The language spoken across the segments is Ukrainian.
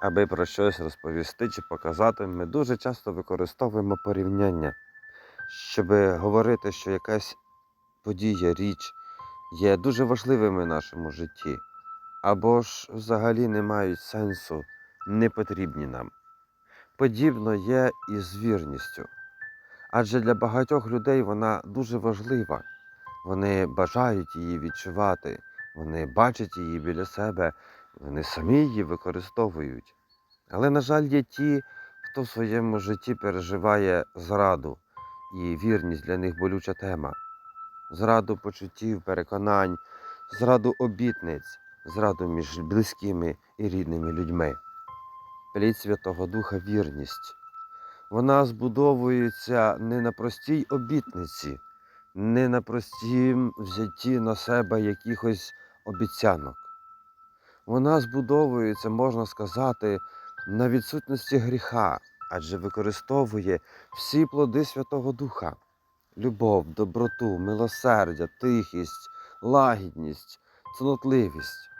Аби про щось розповісти чи показати, ми дуже часто використовуємо порівняння, щоб говорити, що якась подія, річ є дуже важливими в нашому житті, або ж взагалі не мають сенсу, не потрібні нам. Подібно є і з вірністю. Адже для багатьох людей вона дуже важлива. Вони бажають її відчувати, вони бачать її біля себе, вони самі її використовують. Але, на жаль, є ті, хто в своєму житті переживає зраду, і вірність для них болюча тема. Зраду почуттів, переконань, зраду обітниць, зраду між близькими і рідними людьми. Плід Святого Духа вірність. Вона збудовується не на простій обітниці, не на простім взятті на себе якихось обіцянок. Вона збудовується, можна сказати, на відсутності гріха, адже використовує всі плоди Святого Духа: любов, доброту, милосердя, тихість, лагідність, цнотливість.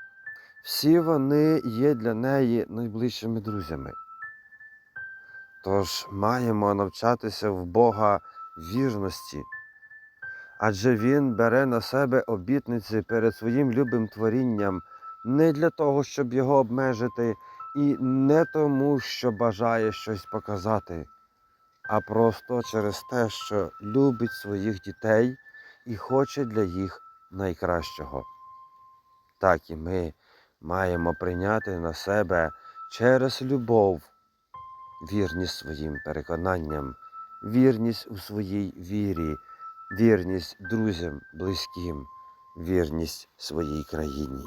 Всі вони є для неї найближчими друзями. Тож маємо навчатися в Бога вірності, адже Він бере на себе обітниці перед своїм любим творінням не для того, щоб його обмежити, і не тому, що бажає щось показати, а просто через те, що любить своїх дітей і хоче для їх найкращого. Так і ми маємо прийняти на себе через любов вірність своїм переконанням, вірність у своїй вірі, вірність друзям близьким, вірність своїй країні.